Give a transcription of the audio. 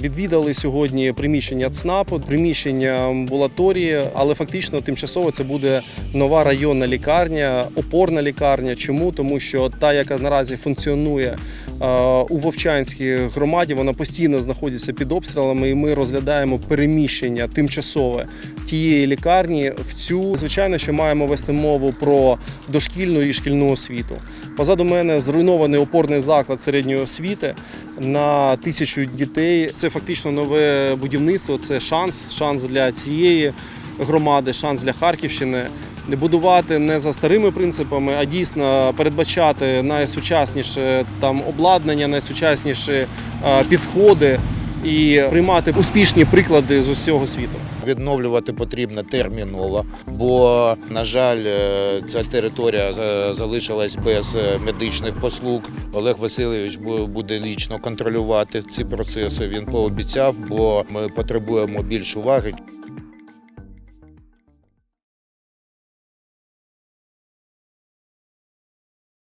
Відвідали сьогодні приміщення ЦНАПу, приміщення амбулаторії, але фактично тимчасово це буде нова районна лікарня, опорна лікарня. Чому? Тому що та, яка наразі функціонує е, у Вовчанській громаді, вона постійно знаходиться під обстрілами, і ми розглядаємо переміщення тимчасове тієї лікарні в цю. Звичайно, що маємо вести мову про дошкільну і шкільну освіту. Позаду мене зруйнований опорний заклад середньої освіти на тисячу дітей. Це фактично нове будівництво. Це шанс, шанс для цієї громади, шанс для Харківщини. Будувати не за старими принципами, а дійсно передбачати найсучасніше там обладнання, найсучасніші е, підходи і приймати успішні приклади з усього світу. Відновлювати потрібно терміново, бо, на жаль, е, ця територія залишилась без е, медичних послуг. Олег Васильович буде лічно контролювати ці процеси. Він пообіцяв, бо ми потребуємо більш уваги.